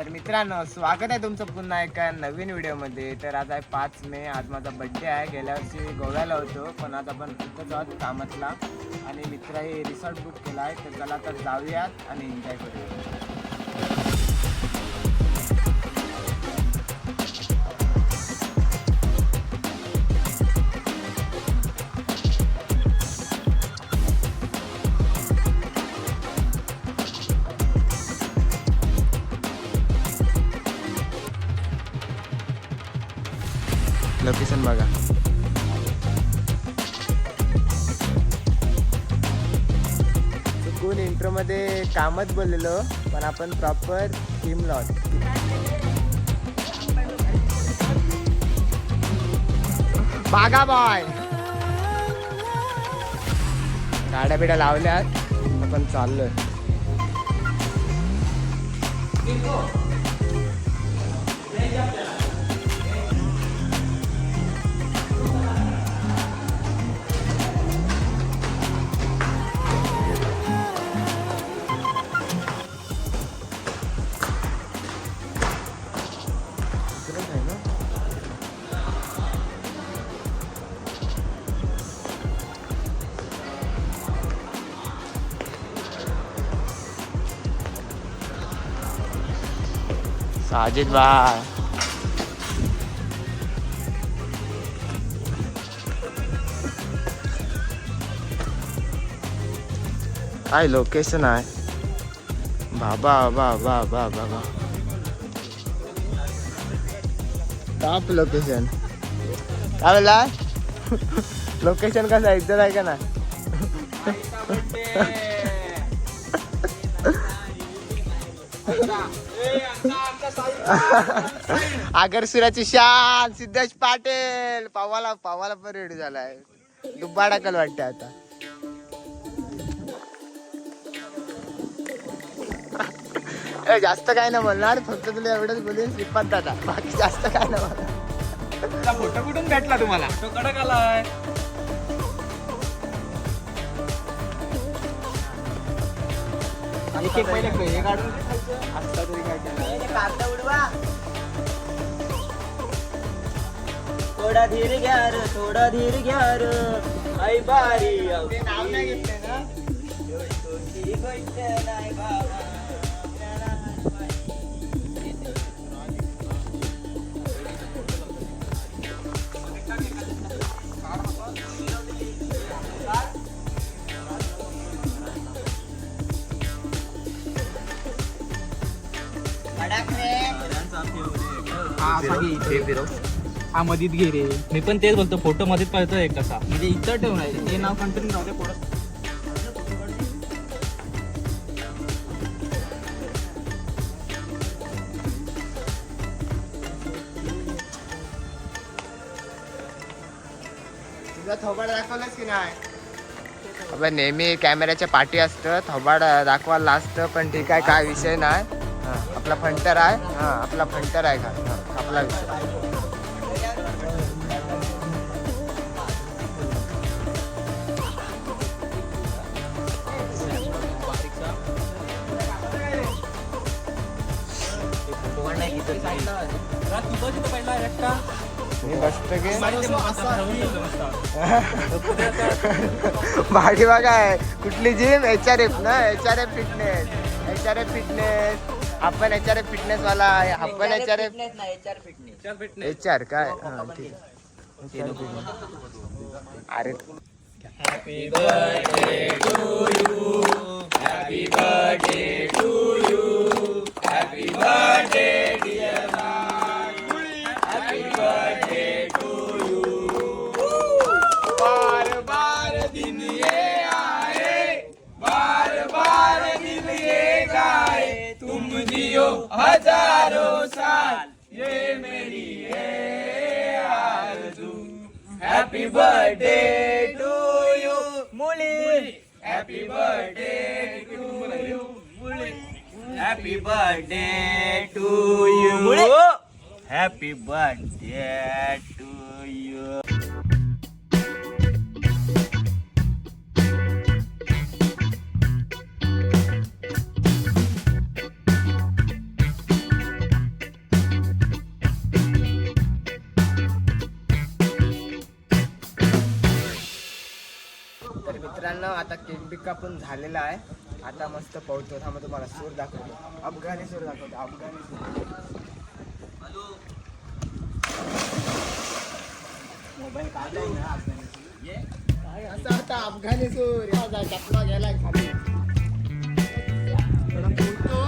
तर मित्रांनो स्वागत आहे तुमचं पुन्हा एका नवीन व्हिडिओमध्ये. तर आज आहे पाच मे आज माझा बड्डे आहे. गेल्या वर्षी गोव्याला होतो पण आज आपण खूपच आहोत कामातला. आणि मित्र हे रिसॉर्ट बुक केला आहे तर चला तर जाऊयात आणि एन्जॉय करूया लोकेशन बघा. चुकून इंट्रोमध्ये कामच बोललेलो पण आपण प्रॉपर टीम लॉट बागा बॉय गाड्या बिड्या लावल्यात आपण चाललोय. इकडेच साजिद भाई काय लोकेशन आहे बाबा बाबा बाबा बाबा टॉप लोकेशन काय बोला लोकेशन कसं आहे इथं आहे का ना आगरसुराची शान सिद्धेश पाटील. पावाला पावाला पण रेडी झालाय. दुब्बाडा कल वाटते आता. ए, जास्त काय नाही बोलणार फक्त तुला एवढंच बोलीन श्रीपाद दादा. बाकी जास्त काय नाही बोलणार. फोटो कुठून भेटला तुम्हाला? तो कडक आलाय एक एक पहिले हे काढून. असता तरी काय केलं थोडा धीर घ्या र थोडा धीर घ्या र. आई बारी. नाव नाही घेतलंय ना? गोष्ट नाही बाबा हा मधीत घे रे. मी पण तेच बोलतो फोटो मध्येच पाहतोय कसा म्हणजे इथं ठेवून आहे ते नाव कंटिन्यू राहू दे पुढं. तुझा थोबाड दाखवलंच की नाही? अबे नेहमी कॅमेऱ्याच्या पाठी असतं. थोबाड दाखवायला असतं पण ठीक आहे काय विषय नाही. आपला फंटर आहे. हा आपला फंटर आहे का? आपला विषय. मी बसतो की? भाडी बघा आहे कुठली जिम एच आर एफ ना? H R F fitness H R F fitness आपण एच आर फिटनेस वाला आहे. आपण H R H R fitness H R काय? हा, ठीक आहे. HR fitness. अरे. बार तुम जियो हजारों साल ये मेरी है आरज़ू हैप्पी बर्थडे टू यू मुली हैप्पी बर्थडे टू यू मुली happy birthday to you happy birthday आता केक बिक कापून झालेला आहे. आता मस्त पोहतो थांबा तुम्हाला सूर दाखवतो. अफगाणी सूर दाखवतो. अफगाणी सूर. मोबाईल काढलाय ना अफगाणी सूर. काय असं आता अफगाणी सूर. या जा चपला गेलाय खाली. थोडा पोहतो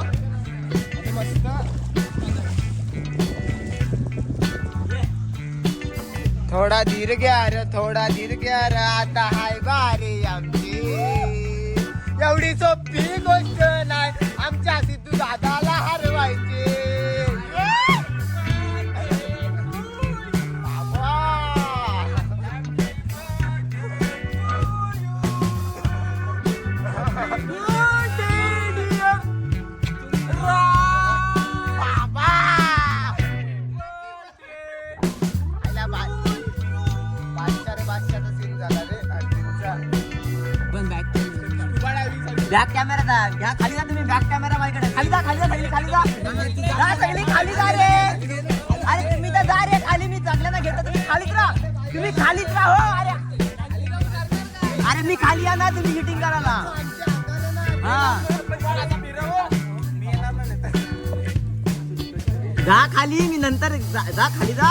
आणि मस्त. थोडा धीर घ्या रे थोडा धीर घ्या रे. आता हाय बारी आमची एवढी सोपी गोष्ट नाही. आमच्या सिद्धू दादाला बॅक कॅमेरा दा. घ्या खाली जा तुम्ही. बॅक कॅमेरा माझ्याकडे. खाली जा खाली जा सगळी खाली जा. जा सगळी खाली जा रे. अरे तुम्ही तर जा रे. खाली मी चांगल्यानं घेतो. तुम्ही खालीच राहा. तुम्ही खालीच राहा हो अरे. अरे मी खाली या ना तुम्ही हिटिंग करायला. हा. जा खाली मी नंतर जा जा खाली जा.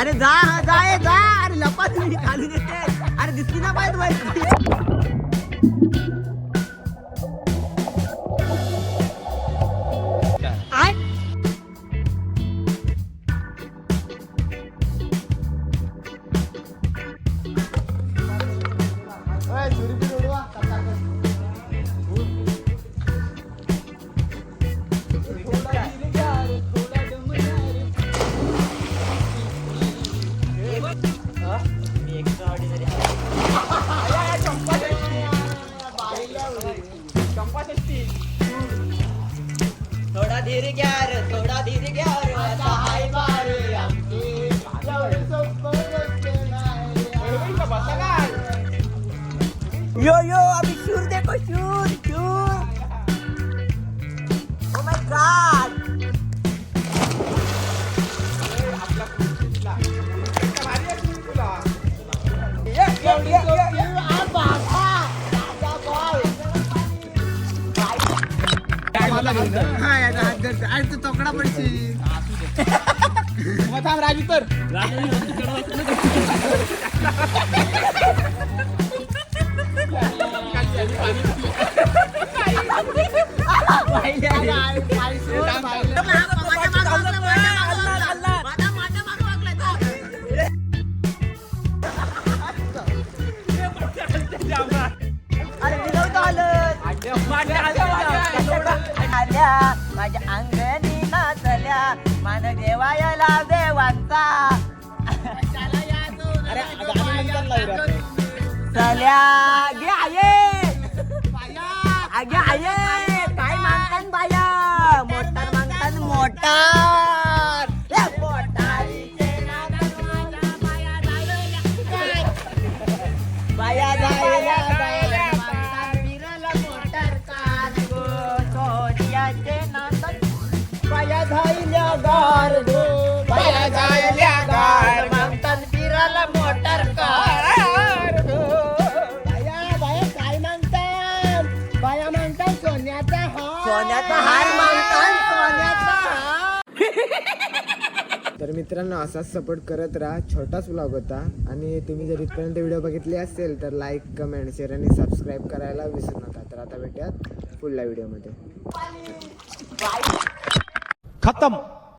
अरे जा जा जा. अरे लपा तुम्ही खाली देते. अरे दिसली ना पाहिजे थोडा धीर घ्या रे थोडा धीर घ्या रे आता हाय बारी आमची. एवढी सोपं गोष्ट नाही. यो यो अभी शूर देखो शूर हा, याचा हात धरतो. अरे तू तोकडा पडशील अरे अंगणी नाचल्या. मान देवायला देवांचा. चल्या. तर मित्रांनो असाच सपोर्ट करत राहा. छोटाच व्लॉग होता. आणि तुम्ही जर इथपर्यंत व्हिडिओ बघितले असेल तर लाईक कमेंट शेअर आणि सबस्क्राईब करायला विसरू नका. तर आता भेटूयात पुढल्या व्हिडिओमध्ये खतम.